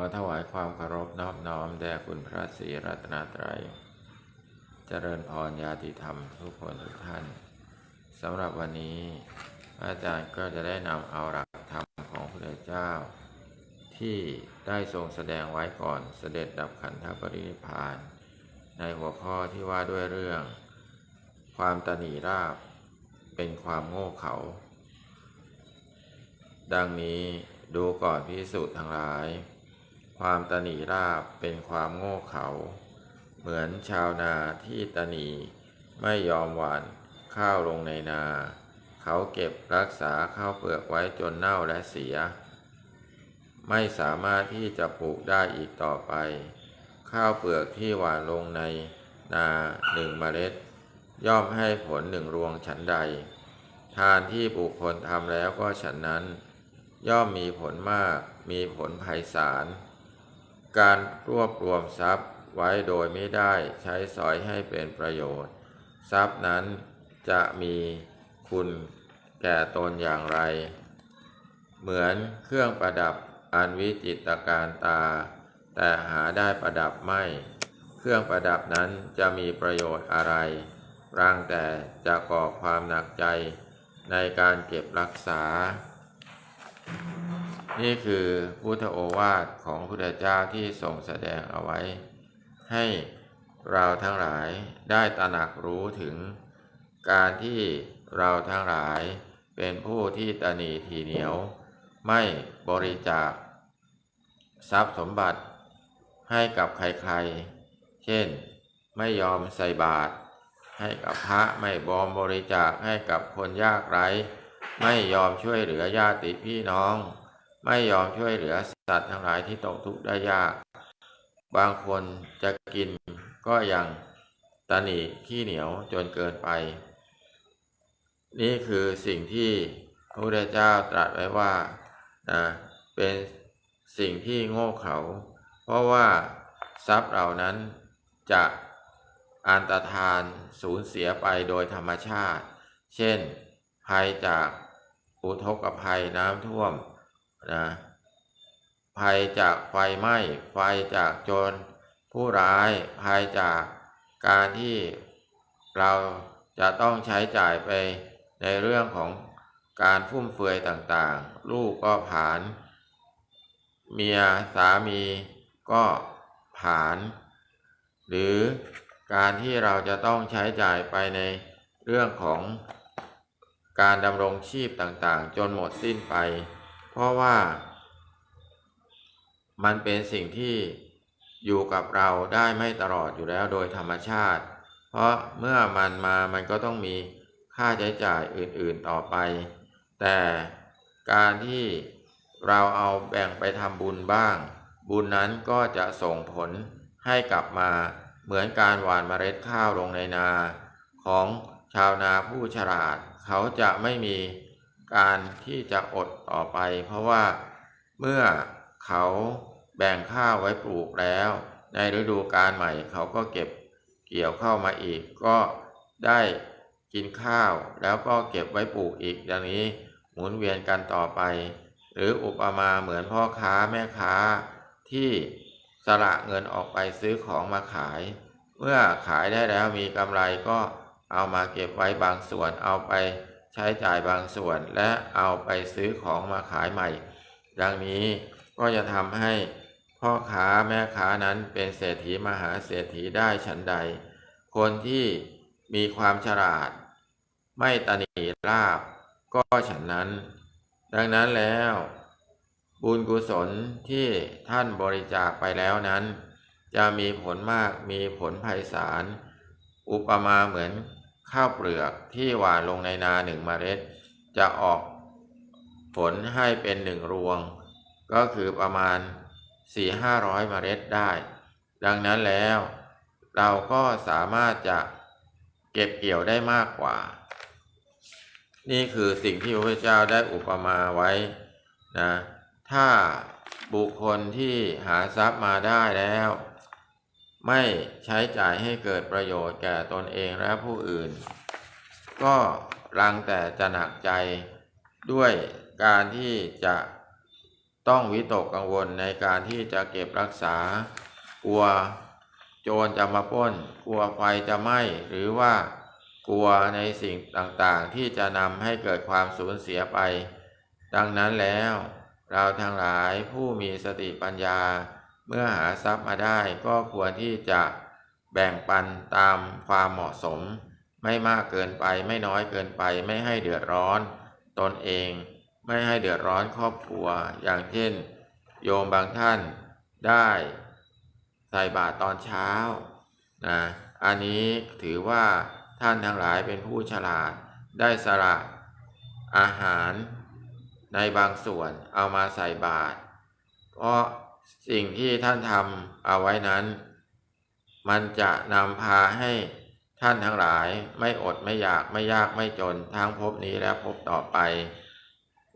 ขอถวายความเคารพนอบน้อมแด่คุณพระศรีรัตนตรัย เจริญพรญาติธรรมทุกคนทุกท่านสำหรับวันนี้ อาจารย์ก็จะได้นำเอาหลักธรรมของพระเจ้า ที่ได้ทรงแสดงไว้ก่อนเสด็จดับขันธปรินิพาน ในหัวข้อที่ว่าด้วยเรื่อง ความตนีราบเป็นความโง่เขลาดังนี้ดูก่อนพิสูจน์ทั้งหลาย ความตนีราบเป็นความโง่เขลาเหมือนชาวนาที่ตนีไม่ยอมหว่านข้าวลงในนา เขาเก็บรักษาข้าวเปลือกไว้จนเน่าและเสีย ไม่สามารถที่จะปลูกได้อีกต่อไป ข้าวเปลือกที่หว่านลงในนาหนึ่งเมล็ด ย่อมให้ผลหนึ่งรวงฉันใด ทานที่บุคคลทำแล้วก็ฉันนั้น ย่อมมีผลมากมีผลไพศาล การรวบรวมทรัพย์ไว้โดยไม่ได้ใช้สอยให้เป็นประโยชน์ ทรัพย์นั้นจะมีคุณแก่ตนอย่างไร เหมือนเครื่องประดับอันวิจิตรการตา แต่หาได้ประดับไม่ เครื่องประดับนั้นจะมีประโยชน์อะไรร่างแต่จะก่อความหนักใจในการเก็บรักษา นี่คือพุทธโอวาทของพุทธเจ้าที่ทรงแสดงเอาไว้ ให้เราทั้งหลายได้ตระหนักรู้ถึงการที่เราทั้งหลายเป็นผู้ที่ตนีทีเหนียว ไม่บริจาค ทรัพย์สมบัติให้กับใครๆ เช่นไม่ยอมใส่บาตรให้กับพระไม่บอมบริจาคให้กับคนยากไร้ ไม่ยอมช่วยเหลือญาติพี่น้อง ไม่ยอมช่วยเหลือสัตว์ทั้งหลายที่ตกทุกข์ได้ยาก บางคนจะกินก็ยังตะหนีขี้เหนียวจนเกินไป นี่คือสิ่งที่พระพุทธเจ้าตรัสไว้ว่านะเป็นสิ่งที่โง่เขลาเพราะว่าทรัพย์เหล่านั้นจะอันตรธานสูญเสียไปโดยธรรมชาติ เช่น ภัยจากอุทกภัยน้ำท่วม นะภัยจากไฟไหม้ไฟจากโจร ผู้ร้ายภัยจากการที่เราจะต้องใช้จ่ายไปในเรื่องของการฟุ่มเฟือยต่างๆ ลูกก็ผาน เมียสามีก็ผาน หรือการที่เราจะต้องใช้จ่ายไปในเรื่องของการดำรงชีพต่างๆ จนหมดสิ้นไป ราะว่า มันเป็นสิ่งที่อยู่กับเราได้ไม่ตลอดอยู่แล้วโดยธรรมชาติ เพราะเมื่อมันมามันก็ต้องมีค่าใช้จ่ายอื่นๆต่อไป แต่การที่เราเอาแบ่งไปทำบุญบ้าง บุญนั้นก็จะส่งผลให้กลับมาเหมือนการหว่านเมล็ดข้าวลงในนา ของชาวนาผู้ฉลาด เขาจะไม่มี การที่จะอดต่อไป เพราะว่าเมื่อเขาแบ่งข้าวไว้ปลูกแล้ว ในฤดูกาลใหม่เขาก็เก็บเกี่ยวเข้ามาอีก ก็ได้กินข้าวแล้วก็เก็บไว้ปลูกอีกอย่างนี้หมุนเวียนกันต่อไป หรืออุปมาเหมือนพ่อค้าแม่ค้าที่สละเงินออกไปซื้อของมาขาย เมื่อขายได้แล้วมีกำไรก็เอามาเก็บไว้บางส่วนเอาไป ช้จ่ายบางส่วนและเอาไปซื้อของมาขายใหม่ ดังนี้ก็จะทำให้พ่อค้าแม่ค้านั้นเป็นเศรษฐีมหาเศรษฐีได้ฉันใด คนที่มีความฉลาด ไม่ตนีลาบก็ฉันนั้น ดังนั้นแล้ว บุญกุศลที่ท่านบริจาคไปแล้วนั้น จะมีผลมากมีผลไพศาลอุปมาเหมือน ข้าวเปลือกที่หว่านลงในนาหนึ่งเมล็ด จะออกผลให้เป็นหนึ่งรวง ก็คือประมาณสี่ห้าร้อยเมล็ดได้ ดังนั้นแล้ว เราก็สามารถจะเก็บเกี่ยวได้มากกว่า นี่คือสิ่งที่พระเจ้าได้อุปมาไว้นะถ้าบุคคลที่หาทรัพย์มาได้แล้ว ไม่ใช้จ่ายให้เกิดประโยชน์แก่ตนเองและผู้อื่น ก็รังแต่จะหนักใจด้วยการที่จะต้องวิตกกังวลในการที่จะเก็บรักษา กลัวโจรจะมาป้น กลัวไฟจะไหม้หรือว่ากลัวในสิ่งต่างๆ ที่จะนำให้เกิดความสูญเสียไป ดังนั้นแล้ว เราทั้งหลายผู้มีสติปัญญา เมื่อหาทรัพย์มาได้ก็ควรที่จะแบ่งปันตามความเหมาะสม ไม่มากเกินไปไม่น้อยเกินไปไม่ให้เดือดร้อน ตนเองไม่ให้เดือดร้อนครอบครัว อย่างเช่น โยมบางท่านได้ใส่บาตรตอนเช้านะอันนี้ถือว่าท่านทั้งหลายเป็นผู้ฉลาดได้สละอาหารในบางส่วนเอามาใส่บาตรเพราะ สิ่งที่ท่านทำเอาไว้นั้น มันจะนำพาให้ท่านทั้งหลายไม่อดไม่อยากไม่ยากไม่จนทั้งภพนี้และภพต่อไป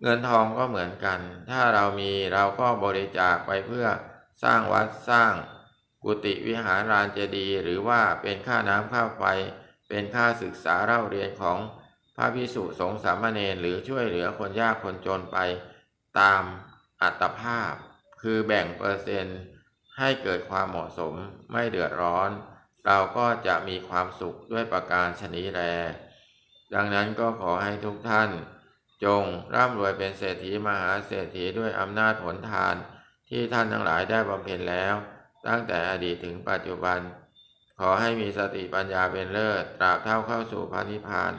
เงินทองก็เหมือนกัน ถ้าเรามีเราก็บริจาคไปเพื่อสร้างวัดสร้าง กุฏิวิหารลานเจดีย์หรือว่าเป็นค่าน้ำค่าไฟ เป็นค่าศึกษาเล่าเรียนของพระพิสุสงฆ์สามเณรหรือช่วยเหลือคนยากคนจนไปตามอัตภาพ คือแบ่งเปอร์เซ็นต์ให้เกิดความเหมาะสมไม่เดือดร้อน เราก็จะมีความสุขด้วยประการชนิแล ดังนั้นก็ขอให้ทุกท่าน จงร่ำรวยเป็นเศรษฐีมหาเศรษฐีด้วยอำนาจผลทาน ที่ท่านทั้งหลายได้บำเพ็ญแล้ว ตั้งแต่อดีตถึงปัจจุบัน ขอให้มีสติปัญญาเป็นเลิศตราบเท่าเข้าสู่พระนิพพาน